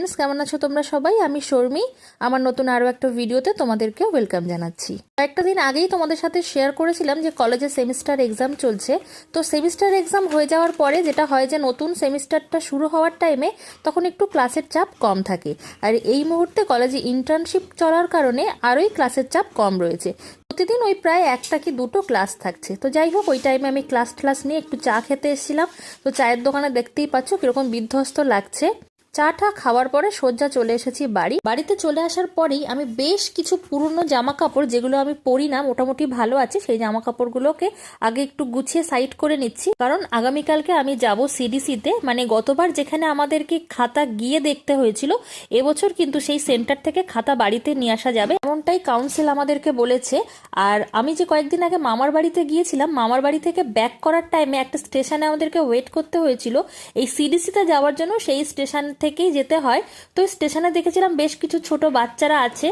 Friends কেমন আছো তোমরা সবাই? আমি শর্মি। আমার নতুন আরও একটা ভিডিওতে তোমাদেরকে ওয়েলকাম জানাচ্ছি। কয়েকটা দিন আগেই তোমাদের সাথে শেয়ার করেছিলাম যে কলেজে সেমিস্টার এক্সাম চলছে। তো সেমিস্টার এক্সাম হয়ে যাওয়ার পরে যেটা হয় যে নতুন সেমিস্টারটা শুরু হওয়ার টাইমে তখন একটু ক্লাসের চাপ কম থাকে। আর এই মুহূর্তে কলেজে ইন্টার্নশিপ চলার কারণে আরোই ক্লাসের চাপ কম রয়েছে। প্রতিদিন ওই প্রায় একটা কি দুটো ক্লাস থাকছে। তো যাই হোক, ওই টাইমে আমি ক্লাস ক্লাস নিয়ে একটু চা খেতে এসেছিলাম। তো চায়ের দোকানে দেখতেই পাচ্ছ কীরকম বিধ্বস্ত লাগছে। চাটা খাওয়ার পরে সজ্জা চলে এসেছি বাড়ি। বাড়িতে চলে আসার পরেই আমি বেশ কিছু পুরনো জামা কাপড় যেগুলো আমি পরি না, মোটামুটি ভালো আছে, সেই জামা কাপড়গুলোকে আগে একটু গুছিয়ে সাইড করে নিচ্ছি। কারণ আগামীকালকে আমি যাব সিডিসিতে মানে গতবার যেখানে আমাদেরকে খাতা গিয়ে দেখতে হয়েছিল, এবছর কিন্তু সেই সেন্টার থেকে খাতা বাড়িতে নিয়ে আসা যাবে। এমনটাই কাউন্সিল আমাদেরকে বলেছে। আর আমি যে কয়েকদিন আগে মামার বাড়িতে গিয়েছিলাম, মামার বাড়ি থেকে ব্যাক করার টাইমে একটা স্টেশনে আমাদেরকে ওয়েট করতে হয়েছিল। এই সিডিসিতে যাওয়ার জন্য সেই স্টেশন থেকেই যেতে হয়। তো স্টেশনে দেখেছিলাম বেশ কিছু ছোট বাচ্চারা আছে।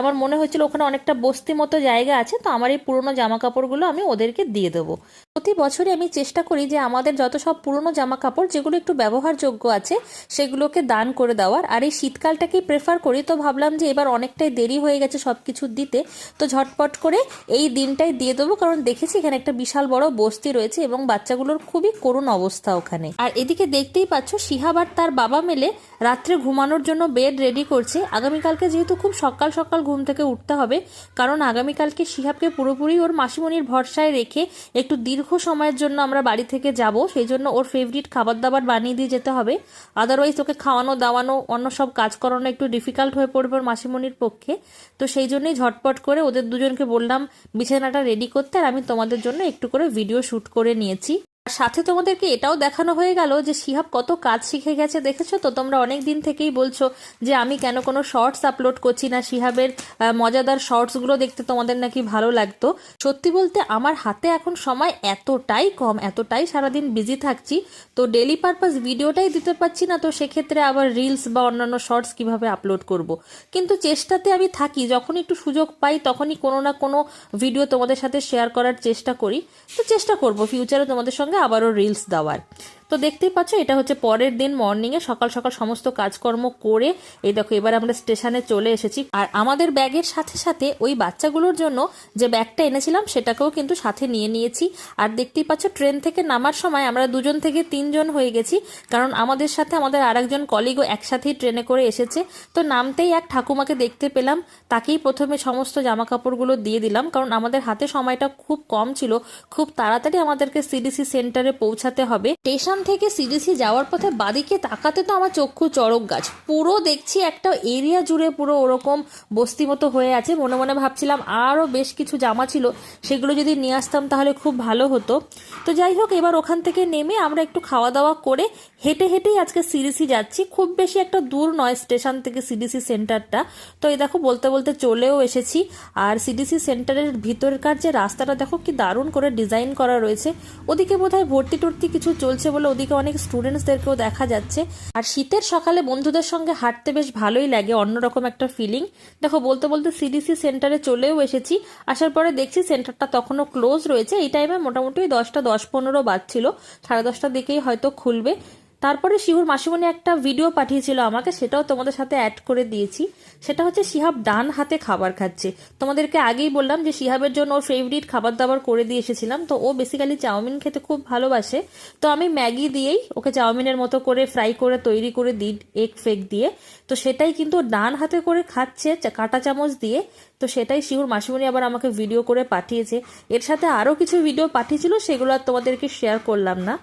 আমার মনে হয়েছিল ওখানে অনেকটা বস্তি মতো জায়গা আছে। তো আমার এই পুরনো জামা কাপড়গুলো আমি ওদেরকে দিয়ে দেবো। প্রতি বছরই আমি চেষ্টা করি যে আমাদের যত সব পুরনো জামা কাপড় যেগুলো একটু ব্যবহারযোগ্য আছে, সেগুলোকে দান করে দেওয়ার। আর এই শীতকালটাকেই প্রেফার করি। তো ভাবলাম যে এবার অনেকটাই দেরি হয়ে গেছে সব কিছু দিতে। তো ঝটপট করে এই দিনটাই দিয়ে দেবো। কারণ দেখেছি এখানে একটা বিশাল বড় বস্তি রয়েছে এবং বাচ্চাগুলোর খুবই করুণ অবস্থা ওখানে। আর এদিকে দেখতেই পাচ্ছ, শিহাব আর তার বাবা মিলে রাত্রে ঘুমানোর জন্য বেড রেডি করছে। আগামীকালকে যেহেতু খুব সকাল সকাল ঘুম থেকে উঠতে হবে, কারণ আগামীকালকে শিহাবকে পুরোপুরি ওর মাসিমণির ভরসায় রেখে একটু দীর্ঘ সময়ের জন্য আমরা বাড়ি থেকে যাব, সেই জন্য ওর ফেভারিট খাবার দাবার বানিয়ে দিয়ে যেতে হবে। আদারওয়াইজ ওকে খাওয়ানো, দাওয়ানো, অন্য সব কাজ করানো একটু ডিফিকাল্ট হয়ে পড়বে ওর মাসিমণির পক্ষে। তো সেই জন্যই ঝটপট করে ওদের দুজনকে বললাম, বিছানাটা রেডি করতে, আর আমি তোমাদের জন্য একটু করে ভিডিও শ্যুট করে নিয়েছি। সাথে তোমাদেরকে এটাও দেখানো হয়ে গেল যে শিহাব কত কাজ শিখে গেছে। দেখেছ তো? তোমরা অনেক দিন থেকেই বলছো যে আমি কেন কোনো শর্টস আপলোড করছি না। শিহাবের মজাদার শর্টসগুলো দেখতে তোমাদের নাকি ভালো লাগতো। সত্যি বলতে আমার হাতে এখন সময় এতটাই কম, এতটাই সারাদিন বিজি থাকছি। তো ডেলি পারপাস ভিডিওটাই দিতে পারছি না। তো সেক্ষেত্রে আবার রিলস বা অন্যান্য শর্টস কীভাবে আপলোড করব। কিন্তু চেষ্টাতে আমি থাকি। যখন একটু সুযোগ পাই, তখনই কোনো না কোনো ভিডিও তোমাদের সাথে শেয়ার করার চেষ্টা করি। তো চেষ্টা করব ফিউচারে তোমাদের সঙ্গে আবারও রিলস দেওয়ার। তো দেখতেই পাচ্ছ, এটা হচ্ছে পরের দিন মর্নিংয়ে সকাল সকাল সমস্ত কাজকর্ম করে, এই দেখো, এবার আমরা স্টেশনে চলে এসেছি। আর আমাদের ব্যাগের সাথে সাথে ওই বাচ্চাগুলোর জন্য যে ব্যাগটা এনেছিলাম, সেটাকেও কিন্তু সাথে নিয়ে নিয়েছি। আর দেখতেই পাচ্ছ ট্রেন থেকে নামার সময় আমরা দুজন থেকে তিনজন হয়ে গেছি, কারণ আমাদের সাথে আমাদের আরেকজন কলিগও একসাথেই ট্রেনে করে এসেছে। তো নামতেই এক ঠাকুমাকে দেখতে পেলাম, তাকেই প্রথমে সমস্ত জামা কাপড়গুলো দিয়ে দিলাম, কারণ আমাদের হাতে সময়টা খুব কম ছিল। খুব তাড়াতাড়ি আমাদেরকে সিডিসি সেন্টারে পৌঁছাতে হবে। স্টেশন থেকে সিডিসি যাওয়ার পথে বাদিকে তাকাতে তো আমার চক্ষু চড়ক গাছ। পুরো দেখছি একটা এরিয়া জুড়ে পুরো ওরকম বস্তি মতো হয়ে আছে। মনে মনে ভাবছিলাম আরও বেশ কিছু জামা ছিল, সেগুলো যদি নিয়ে আসতাম তাহলে খুব ভালো হতো। তো যাই হোক, এবার ওখান থেকে নেমে আমরা একটু খাওয়া দাওয়া করে হেঁটে হেঁটেই আজকে সিডিসি যাচ্ছি। খুব বেশি একটা দূর নয় স্টেশন থেকে সিডিসি সেন্টারটা। তো এই দেখো, বলতে বলতে চলেও এসেছি। আর সিডিসি সেন্টারের ভিতরকার যে রাস্তাটা, দেখো কি দারুণ করে ডিজাইন করা রয়েছে। ওদিকে বোধহয় ভর্তি টর্তি কিছু চলছে বলে ওদিকে অনেক স্টুডেন্টসদেরকেও দেখা যাচ্ছে। আর শীতের সকালে বন্ধুদের সঙ্গে হাঁটতে বেশ ভালোই লাগে, অন্যরকম একটা ফিলিং দেখো, বলতে বলতে সিডিসি সেন্টারে চলেও এসেছি। আসার পরে দেখছি সেন্টারটা তখনও ক্লোজ রয়েছে। এই টাইমে মোটামুটি দশটা দশ পনেরো বাজছিল। সাড়ে দশটার দিকেই হয়তো খুলবে। তারপরে শিহুর মাসিমণি একটা ভিডিও পাঠিয়েছিল আমাকে, সেটাও তোমাদের সাথে অ্যাড করে দিয়েছি। সেটা হচ্ছে শিহাব ডান হাতে খাবার খাচ্ছে। তোমাদেরকে আগেই বললাম যে শিহাবের জন্য ওর ফেভারিট খাবার দাবার করে দিয়ে এসেছিলাম। তো ও বেসিক্যালি চাউমিন খেতে খুব ভালোবাসে। তো আমি ম্যাগি দিয়েই ওকে চাউমিনের মতো করে ফ্রাই করে, তৈরি করে দিই এগ ফেক দিয়ে। তো সেটাই কিন্তু ডান হাতে করে খাচ্ছে কাঁটা চামচ দিয়ে। তো সেটাই শিহুর মাসিমণি আবার আমাকে ভিডিও করে পাঠিয়েছে। এর সাথে আরও কিছু ভিডিও পাঠিয়েছিল, সেগুলো আর তোমাদেরকে শেয়ার করলাম না।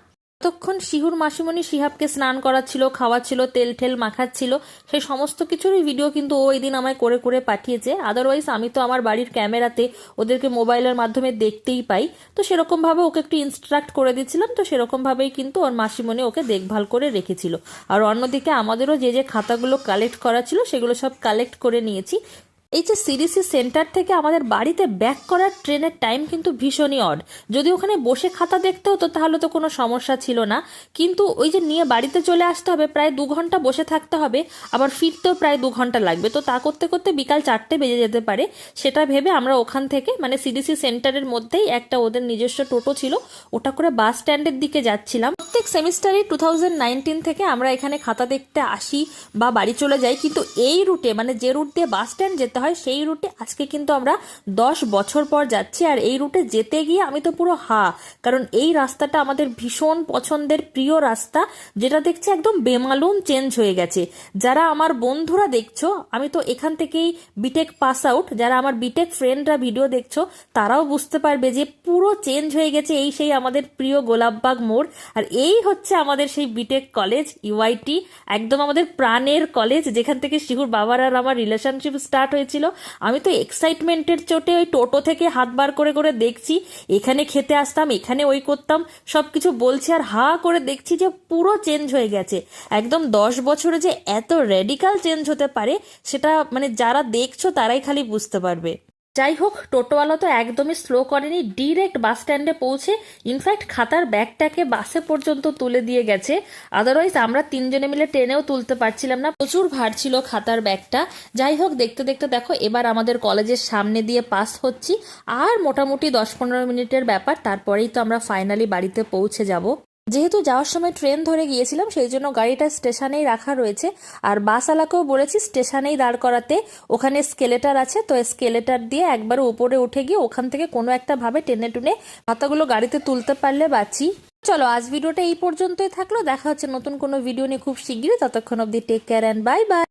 ততক্ষণ শিহুর মাসিমণি শিহাবকে স্নান করাচ্ছিল, খাওয়াচ্ছিল, তেল ঠেল মাখাচ্ছিল, সেই সমস্ত কিছুরই ভিডিও কিন্তু ও ওই দিন আমায় করে করে পাঠিয়েছে। আদারওয়াইজ আমি তো আমার বাড়ির ক্যামেরাতে ওদেরকে মোবাইলের মাধ্যমে দেখতেই পাই। তো সেরকমভাবে ওকে একটু ইনস্ট্রাক্ট করে দিচ্ছিলাম তো সেরকমভাবেই কিন্তু ওর মাসিমণি ওকে দেখভাল করে রেখেছিল। আর অন্যদিকে আমাদেরও যে যে খাতাগুলো কালেক্ট করা ছিল, সেগুলো সব কালেক্ট করে নিয়েছি। এই যে সিডিসি সেন্টার থেকে আমাদের বাড়িতে ব্যাক করার ট্রেনের টাইম কিন্তু ভীষণই অড যদি ওখানে বসে খাতা দেখতে হতো তাহলে তো কোনো সমস্যা ছিল না। কিন্তু ওই যে নিয়ে বাড়িতে চলে আসতে হবে, প্রায় দু ঘণ্টা বসে থাকতে হবে, আবার ফিরতেও প্রায় দু ঘণ্টা লাগবে। তো তা করতে করতে বিকাল চারটে বেজে যেতে পারে। সেটা ভেবে আমরা ওখান থেকে মানে সিডিসি সেন্টারের মধ্যেই একটা ওদের নিজস্ব টোটো ছিল, ওটা করে বাস স্ট্যান্ডের দিকে যাচ্ছিলাম। প্রত্যেক সেমিস্টারই টু থেকে আমরা এখানে খাতা দেখতে আসি বা বাড়ি চলে যাই। কিন্তু এই রুটে মানে যে রুট দিয়ে বাস স্ট্যান্ড যেতে হয়, সেই রুটে আজকে কিন্তু আমরা দশ বছর পর যাচ্ছি। আর এই রুটে যেতে গিয়ে আমি তো পুরো হা, কারণ এই রাস্তাটা আমাদের ভীষণ পছন্দের, প্রিয় রাস্তা, যেটা দেখছি একদম বেমালুম চেঞ্জ হয়ে গেছে। যারা আমার বন্ধুরা দেখছ, আমি তো এখান থেকেই বিটেক পাস আউট যারা আমার বিটেক ফ্রেন্ডরা ভিডিও দেখছ, তারাও বুঝতে পারবে যে পুরো চেঞ্জ হয়ে গেছে এই সেই আমাদের প্রিয় গোলাপবাগ মোড়। আর এই হচ্ছে আমাদের সেই বিটেক কলেজ ইউআইটি একদম আমাদের প্রাণের কলেজ যেখান থেকে শিহুর বাবার আর আমার রিলেশনশিপ স্টার্ট হয়েছিল আমি তো এক্সাইটমেন্টের চোটে ওই টোটো থেকে হাত বার করে করে দেখছি, এখানে খেতে আসতাম, এখানে ওই করতাম সব কিছু বলছি আর হা করে দেখছি যে পুরো চেঞ্জ হয়ে গেছে। একদম দশ বছরে যে এত রেডিকাল চেঞ্জ হতে পারে, সেটা মানে যারা দেখছ তারাই খালি বুঝতে পারবে। যাই হোক টোটোওয়ালা তো একদমই স্লো করেনি ডিরেক্ট বাস স্ট্যান্ডে পৌঁছে ইনফ্যাক্ট খাতার ব্যাগটাকে বাসে পর্যন্ত তুলে দিয়ে গেছে। আদারওয়াইজ আমরা তিনজনে মিলে ট্রেনেও তুলতে পারছিলাম না। প্রচুর ভার ছিল খাতার ব্যাগটা যাই হোক দেখতে দেখতে দেখো, এবার আমাদের কলেজের সামনে দিয়ে পাস হচ্ছি। আর মোটামুটি দশ পনেরো মিনিটের ব্যাপার, তারপরেই তো আমরা ফাইনালি বাড়িতে পৌঁছে যাব। যেহেতু যাওয়ার সময় ট্রেন ধরে গিয়েছিলাম, সেই জন্য গাড়িটা স্টেশনেই রাখা রয়েছে। আর বাসওয়ালাকেও বলেছি, স্টেশনেই দাঁড় করাতে। ওখানে স্কেলেটার আছে, তো স্কেলেটার দিয়ে একবার উপরে উঠে গিয়ে ওখান থেকে কোনো একটা ভাবে টেনে টুনে পাতাগুলো গাড়িতে তুলতে পারলে বাঁচি। চলো, আজ ভিডিওটা এই পর্যন্তই থাকল। দেখা হচ্ছে নতুন কোনো ভিডিও নিয়ে খুব শিগগিরই। ততক্ষণ অব্দি take care and bye bye